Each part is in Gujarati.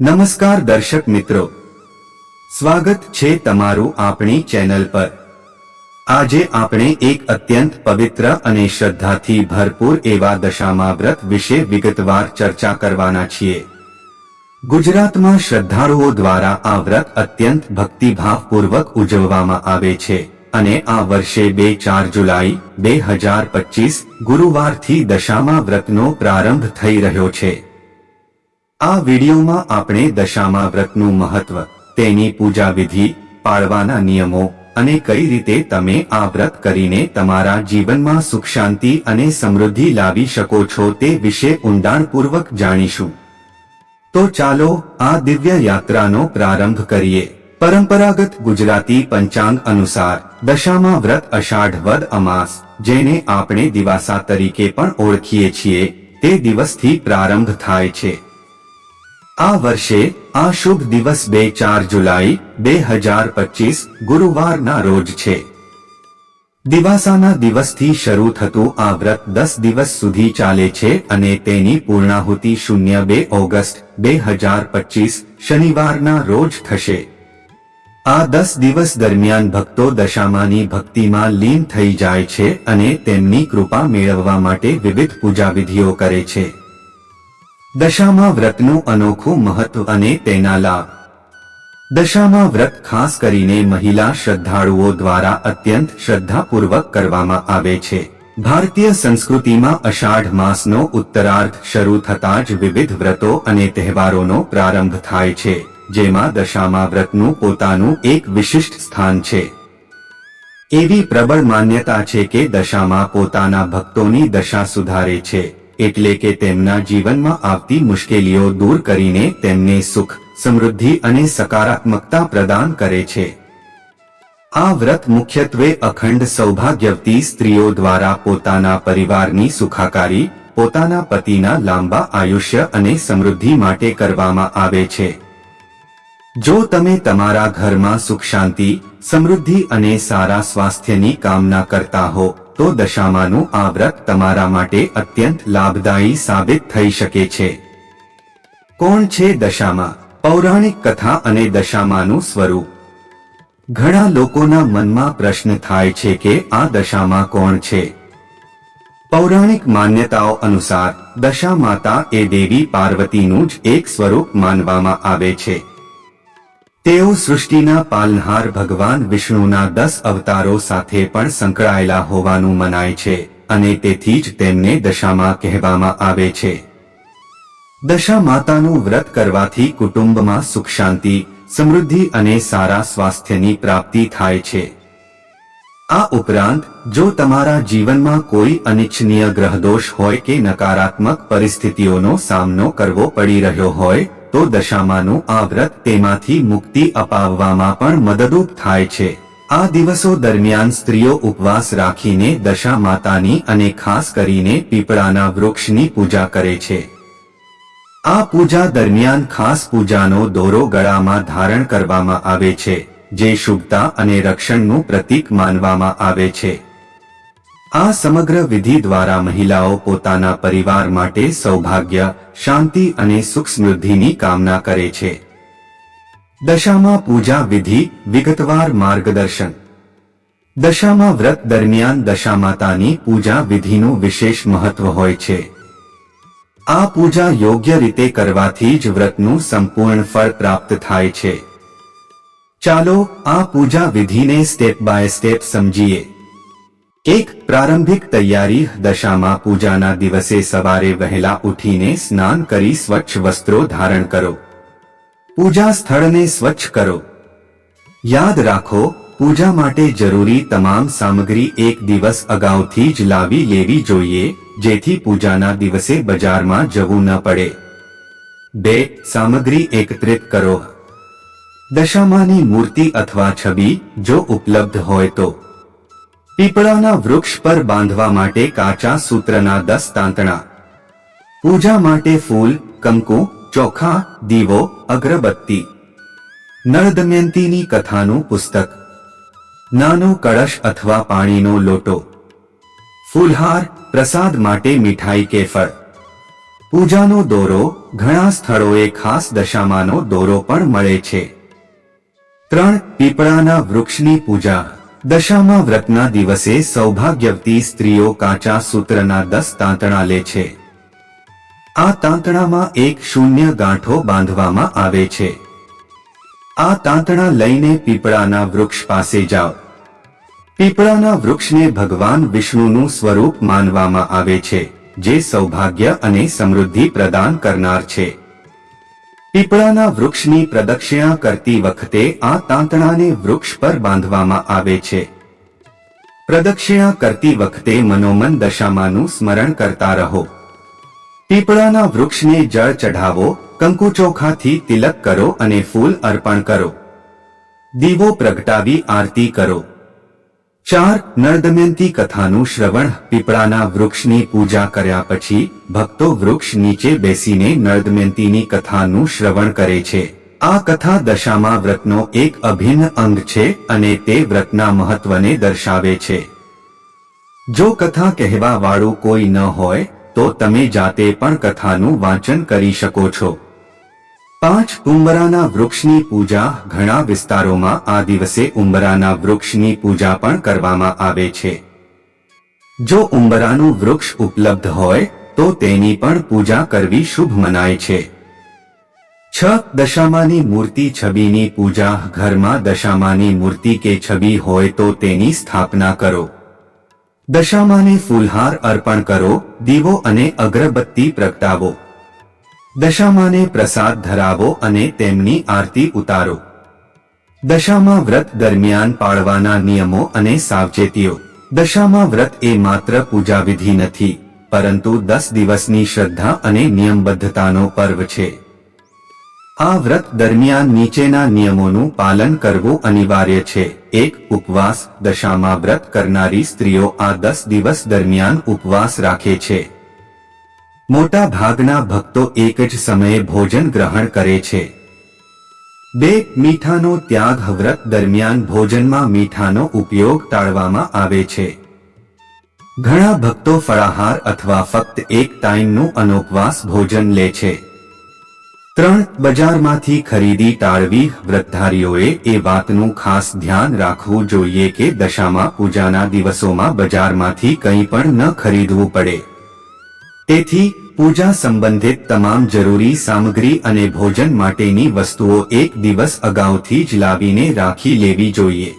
નમસ્કાર દર્શક મિત્રો. સ્વાગત છે તમારું આપણી ચેનલ પર. આજે આપણે એક અત્યંત પવિત્ર અને શ્રદ્ધાથી ભરપૂર એવા દશામા વ્રત વિશે વિગતવાર ચર્ચા કરવાના છીએ. ગુજરાતમાં શ્રદ્ધાળુઓ દ્વારા આ વ્રત અત્યંત ભક્તિભાવપૂર્વક ઉજવવામાં આવે છે અને આ વર્ષે બે ચાર જુલાઈ, બે હજાર પચીસ ગુરુવારથી દશામા વ્રતનો પ્રારંભ થઈ રહ્યો છે. આ વિડીયોમાં આપણે દશામા વ્રતનું મહત્વ, તેની પૂજા વિધિ પાળવાના નિયમો અને કઈ રીતે તમે આ વ્રત કરીને તમારા જીવનમાં સુખ શાંતિ અને સમૃદ્ધિ લાવી શકો છો તે વિશે ઊંડાણપૂર્વક જાણીશું. તો ચાલો આ દિવ્ય યાત્રાનો પ્રારંભ કરીએ. પરંપરાગત ગુજરાતી પંચાંગ અનુસાર દશામાં વ્રત અષાઢ વદ અમાસ, જેને આપણે દિવાસા તરીકે પણ ઓળખીએ છીએ, તે દિવસથી પ્રારંભ થાય છે. આ વર્ષે આ શુભ દિવસ બે ચાર જુલાઈ, બે હજાર પચીસ, ગુરુવારના રોજ છે. દિવાસાના દિવસથી શરૂ થતું આ વ્રત દસ દિવસ સુધી ચાલે છે અને તેની પૂર્ણાહુતિ શૂન્ય બે ઓગસ્ટ, બે હજાર પચીસ, શનિવારના રોજ થશે. આ દસ દિવસ દરમિયાન ભક્તો દશામાની ભક્તિમાં લીન થઈ જાય છે અને તેમની કૃપા મેળવવા માટે વિવિધ પૂજાવિધિઓ કરે છે. દશામાં વ્રતનું અનોખું મહત્વ અને તેના લાભ દશામાં વ્રત ખાસ કરીને મહિલા શ્રદ્ધાળુઓ દ્વારા અત્યંત શ્રદ્ધાપૂર્વક કરવામાં આવે છે. ભારતીય સંસ્કૃતિમાં અષાઢ માસનો ઉત્તરાર્ધ શરૂ થતાં જ વિવિધ વ્રતો અને તહેવારોનો પ્રારંભ થાય છે, જેમાં દશામાં વ્રતનું પોતાનું એક વિશિષ્ટ સ્થાન છે. એવી પ્રબળ માન્યતા છે કે દશામાં પોતાના ભક્તોની દશા સુધારે છે. એટલે કે તેમના જીવનમાં આવતી મુશ્કેલીઓ દૂર કરીને તેમને સુખ, સમૃદ્ધિ અને સકારાત્મકતા પ્રદાન કરે છે. આ વ્રત મુખ્યત્વે અખંડ સૌભાગ્યવતી સ્ત્રીઓ દ્વારા પોતાના પરિવારની સુખાકારી, પોતાના પતિના લાંબા આયુષ્ય અને સમૃદ્ધિ માટે કરવામાં આવે છે. જો તમે તમારા ઘરમાં સુખ શાંતિ, સમૃદ્ધિ અને સારા સ્વાસ્થ્યની કામના કરતા હો તો દશામાનું આ વ્રત તમારા માટે અત્યંત લાભદાયી સાબિત થઈ શકે છે. કોણ છે દશામાં? પૌરાણિક કથા અને દશામાનું સ્વરૂપ. ઘણા લોકોના મનમાં પ્રશ્ન થાય છે કે આ દશામાં કોણ છે? પૌરાણિક માન્યતાઓ અનુસાર દશા માતા એ દેવી પાર્વતીનું જ એક સ્વરૂપ માનવામાં આવે છે. તેઓ સૃષ્ટિના પાલનહાર ભગવાન વિષ્ણુના દસ અવતારો સાથે પણ સંકળાયેલા હોવાનું મનાય છે અને તેથી જ તેમને દશામાં કહેવામાં આવે છે. દશા માતાનું વ્રત કરવાથી કુટુંબમાં સુખ શાંતિ, સમૃદ્ધિ અને સારા સ્વાસ્થ્યની પ્રાપ્તિ થાય છે. આ ઉપરાંત, જો તમારા જીવનમાં કોઈ અનિચ્છનીય ગ્રહદોષ હોય કે નકારાત્મક પરિસ્થિતિઓનો સામનો કરવો પડી રહ્યો હોય તો દશામાનું આ વ્રત તેમાંથી મુક્તિ અપાવવામાં પણ મદદરૂપ થાય છે. આ દિવસો દરમિયાન સ્ત્રીઓ ઉપવાસ રાખીને દશા માતાની અને ખાસ કરીને પીપળાના વૃક્ષની પૂજા કરે છે. આ પૂજા દરમિયાન ખાસ પૂજાનો દોરો ગળામાં ધારણ કરવામાં આવે છે, જે શુભતા અને રક્ષણનું પ્રતીક માનવામાં આવે છે. આ સમગ્ર વિધિ દ્વારા મહિલાઓ પોતાના પરિવાર માટે સૌભાગ્ય, શાંતિ અને સુખ સમૃદ્ધિની કામના કરે છે. દશામાં પૂજા વિધિ, વિગતવાર માર્ગદર્શન. દશામાં વ્રત દરમિયાન દશામાતાની પૂજા વિધિનું વિશેષ મહત્વ હોય છે. આ પૂજા યોગ્ય રીતે કરવાથી જ વ્રતનું સંપૂર્ણ ફળ પ્રાપ્ત થાય છે. ચાલો આ પૂજા વિધિને સ્ટેપ બાય સ્ટેપ સમજીએ. એક પ્રારંભિક તૈયારી દશામાં પૂજાના દિવસે સવારે વહેલા ઉઠીને સ્નાન કરી સ્વચ્છ વસ્ત્રો ધારણ કરો. પૂજા સ્થળને સ્વચ્છ કરો. યાદ રાખો, પૂજા માટે જરૂરી તમામ સામગ્રી એક દિવસ અગાઉથી જ લાવી લેવી જોઈએ, જેથી પૂજાના દિવસે બજારમાં જવું ન પડે. બે, સામગ્રી એકત્રિત કરો. દશામાની મૂર્તિ અથવા છબી, જો ઉપલબ્ધ હોય તો. પીપળાના વૃક્ષ પર બાંધવા માટે કાચા સૂત્રના દસ તાંતણા. પૂજા માટે ફૂલ, કંકુ, ચોખા, દીવો, અગરબત્તી. નળ કથાનું પુસ્તક. નાનો કળશ અથવા પાણીનો લોટો. ફૂલહાર, પ્રસાદ માટે મીઠાઈ કે ફળ પૂજાનો દોરો ઘણા સ્થળોએ ખાસ દશામાનો દોરો પણ મળે છે. ત્રણ પીપળાના વૃક્ષની પૂજા. દશામાં વ્રતના દિવસે સૌભાગ્યવતી સ્ત્રીઓ કાચા સૂત્રના દસ તાંતણા લે છે. આ તાંતણામાં એક શૂન્ય ગાંઠો બાંધવામાં આવે છે. આ તાંતણા લઈને પીપળાના વૃક્ષ પાસે જાઓ. પીપળાના વૃક્ષને ભગવાન વિષ્ણુનું સ્વરૂપ માનવામાં આવે છે, જે સૌભાગ્ય અને સમૃદ્ધિ પ્રદાન કરનાર છે. પીપળાના વૃક્ષની પ્રદક્ષિણા કરતી વખતે આ તાંતણાને વૃક્ષ પર બાંધવામાં આવે છે. પ્રદક્ષિણા કરતી વખતે મનોમન દશામાનું સ્મરણ કરતા રહો. પીપળાના વૃક્ષને જળ ચઢાવો કંકુ ચોખાથી તિલક કરો અને ફૂલ અર્પણ કરો. દીવો પ્રગટાવી આરતી કરો. ચાર નળદમયંતી કથાનું શ્રવણ, પીપળાના વૃક્ષની પૂજા કર્યા પછી, ભક્તો વૃક્ષ નીચે બેસીને નળદમયંતીની કથાનું શ્રવણ કરે છે. આ કથા દશામાં વ્રતનો એક અભિન્ન અંગ છે અને તે વ્રતના મહત્વને દર્શાવે છે. જો કથા કહેવા વાળું કોઈ ન હોય, તો તમે જાતે પણ કથાનું વાંચન કરી શકો છો. પાંચ ઉંબરાના વૃક્ષની પૂજા ઘણા વિસ્તારોમાં આ દિવસે ઉંબરાના વૃક્ષની પૂજા પણ કરવામાં આવે છે. જો ઉંબરાનું વૃક્ષ ઉપલબ્ધ હોય, તો તેની પણ પૂજા કરવી શુભ મનાય છે. છ દશામાની મૂર્તિ છબીની પૂજા ઘરમાં દશામાની મૂર્તિ કે છબી હોય તો તેની સ્થાપના કરો. દશામાને ફૂલહાર અર્પણ કરો, દીવો અને અગરબત્તી પ્રગટાવો. દશામાને પ્રસાદ ધરાવો અને તેમની આરતી ઉતારો. દશામાં વ્રત દરમિયાન પાળવાના નિયમો અને સાવચેતીઓ. દશામાં વ્રત એ માત્ર પૂજા વિધિ નથી, પરંતુ દસ દિવસની શ્રદ્ધા અને નિયમબદ્ધતાનો પર્વ છે. આ વ્રત દરમિયાન નીચેના નિયમોનું પાલન કરવું અનિવાર્ય છે. એક, ઉપવાસ. દશામાં વ્રત કરનારી સ્ત્રીઓ આ દસ દિવસ દરમિયાન ઉપવાસ રાખે છે. મોટા ભાગના ભક્તો એક જ સમયે ભોજન ગ્રહણ કરે છે. બે, મીઠાનો ત્યાગ વ્રત દરમિયાન ભોજનમાં મીઠાનો ઉપયોગ ટાળવામાં આવે છે. ઘણા ભક્તો ફળાહાર અથવા ફક્ત એક ટાઈમનું અનોપવાસ ભોજન લે છે. ત્રણ, બજારમાંથી ખરીદી ટાળવી વ્રતધારીઓએ એ વાતનું ખાસ ધ્યાન રાખવું જોઈએ કે દશામાં પૂજાના દિવસોમાં બજારમાંથી કંઈ પણ ન ખરીદવું પડે. તેથી, પૂજા સંબંધિત તમામ જરૂરી સામગ્રી અને ભોજન માટેની વસ્તુઓ એક દિવસ અગાઉથી જ લાવીને રાખી લેવી જોઈએ.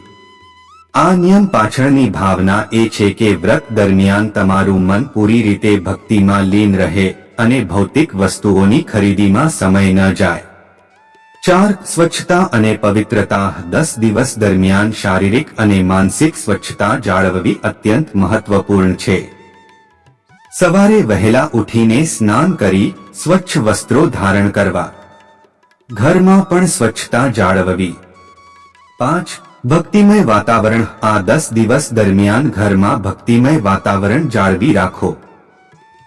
આ નિયમ પાછળની ભાવના એ છે કે વ્રત દરમિયાન તમારું મન પૂરી રીતે ભક્તિમાં લીન રહે અને ભૌતિક વસ્તુઓની ખરીદીમાં સમય ન જાય. ચાર, સ્વચ્છતા અને પવિત્રતા દસ દિવસ દરમિયાન શારીરિક અને માનસિક સ્વચ્છતા જાળવવી અત્યંત મહત્વપૂર્ણ છે. સવારે વહેલા ઉઠીને સ્નાન કરી સ્વચ્છ વસ્ત્રો ધારણ કરવા. ઘરમાં પણ સ્વચ્છતા જાળવવી. પાંચ, ભક્તિમય વાતાવરણ. આ દસ દિવસ દરમિયાન ઘરમાં ભક્તિમય વાતાવરણ જાળવી રાખો.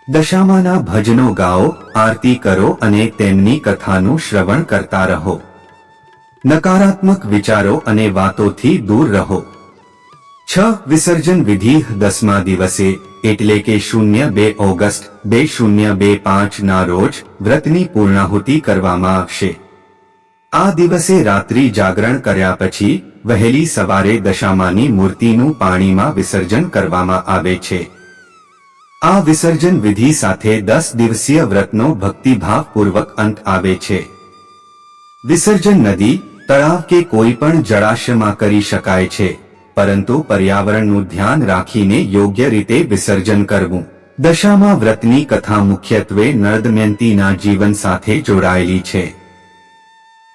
દશામાના ભજનો ગાઓ, આરતી કરો અને તેમની કથાનું શ્રવણ કરતા રહો. નકારાત્મક વિચારો અને વાતોથી દૂર રહો. છ વિસર્જન વિધિ દસમા દિવસે, એટલે કે શૂન્ય બે ઓગસ્ટ, બે શૂન્ય બે પાંચ ના રોજ વ્રતની પૂર્ણાહુતિ કરવામાં આવશે. આ દિવસે રાત્રિ જાગરણ કર્યા પછી, વહેલી સવારે દશામાની મૂર્તિનું પાણીમાં વિસર્જન કરવામાં આવે છે. આ વિસર્જન વિધિ સાથે દસ દિવસીય વ્રતનો ભક્તિભાવપૂર્વક અંત આવે છે. વિસર્જન નદી, તળાવ કે કોઈ પણ જળાશયમાં કરી શકાય છે. પરંતુ પર્યાવરણનું ધ્યાન રાખીને યોગ્ય રીતે વિસર્જન કરવું. દશામાં વ્રતની કથા મુખ્યત્વે નર્દમયંતીના જીવન સાથે જોડાયેલી છે.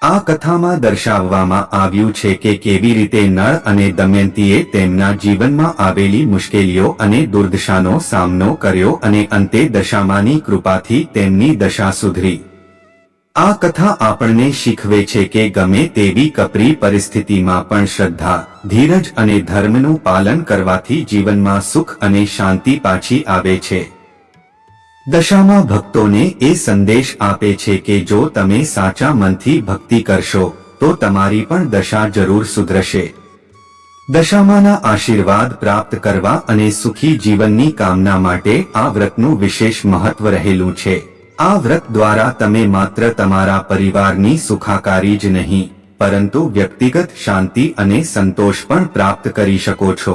આ કથામાં દર્શાવવામાં આવ્યું છે કે કેવી રીતે નળ અને દમયંતીએ તેમના જીવનમાં આવેલી મુશ્કેલીઓ અને દુર્દશાનો સામનો કર્યો અને અંતે દશામાની કૃપાથી તેમની દશા સુધરી. આ કથા આપણને શીખવે છે કે ગમે તેવી કપરી પરિસ્થિતિમાં પણ શ્રદ્ધા, ધીરજ અને ધર્મનું પાલન કરવાથી જીવનમાં સુખ અને શાંતિ પાછી આવે છે. દશામાં ભક્તોને એ સંદેશ આપે છે કે જો તમે સાચા મનથી ભક્તિ કરશો, તો તમારી પણ દશા જરૂર સુધરશે. દશામાના આશીર્વાદ પ્રાપ્ત કરવા અને સુખી જીવનની કામના માટે આ વ્રતનું વિશેષ મહત્વ રહેલું છે. આ વ્રત દ્વારા તમે માત્ર તમારા પરિવારની સુખાકારી જ નહીં, પરંતુ વ્યક્તિગત શાંતિ અને સંતોષ પણ પ્રાપ્ત કરી શકો છો.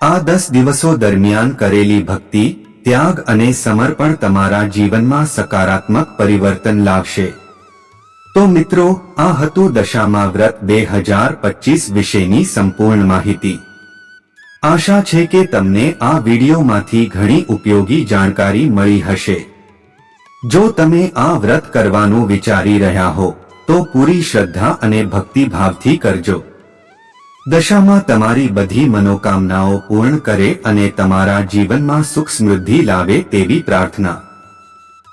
આ દસ દિવસો દરમિયાન કરેલી ભક્તિ, ત્યાગ અને સમર્પણ તમારા જીવનમાં સકારાત્મક પરિવર્તન લાવશે. તો મિત્રો, આ હતું દશામાં વ્રત બે હજાર પચીસ વિશેની સંપૂર્ણ માહિતી. આશા છે કે તમને આ વિડીયોમાંથી ઘણી ઉપયોગી જાણકારી મળી હશે. જો તમે આ વ્રત કરવાનું વિચારી રહ્યા હો, તો પૂરી શ્રદ્ધા અને ભક્તિભાવથી કરજો. દશામાં તમારી બધી મનોકામનાઓ પૂર્ણ કરે અને તમારા જીવનમાં સુખ સમૃદ્ધિ લાવે તેવી પ્રાર્થના.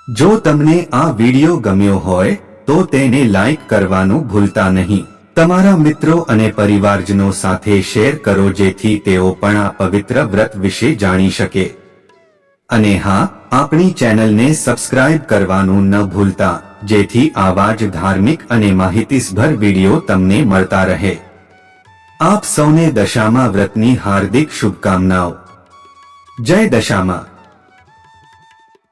જો તમને આ વિડિયો ગમ્યો હોય, તો તેને લાઈક કરવાનું ભૂલતા નહીં. તમારા મિત્રો અને પરિવારજનો સાથે શેર કરો જેથી તેઓ પણ આ પવિત્ર વ્રત વિશે જાણી શકે. અને હા, આપણી ચેનલને સબસ્ક્રાઇબ કરવાનું ન ભૂલતા, જેથી આવા જ ધાર્મિક અને માહિતીસભર વીડિયો તમને મળતા રહે. આપ સૌને દશામાં વ્રતની હાર્દિક શુભકામનાઓ. જય દશામાં.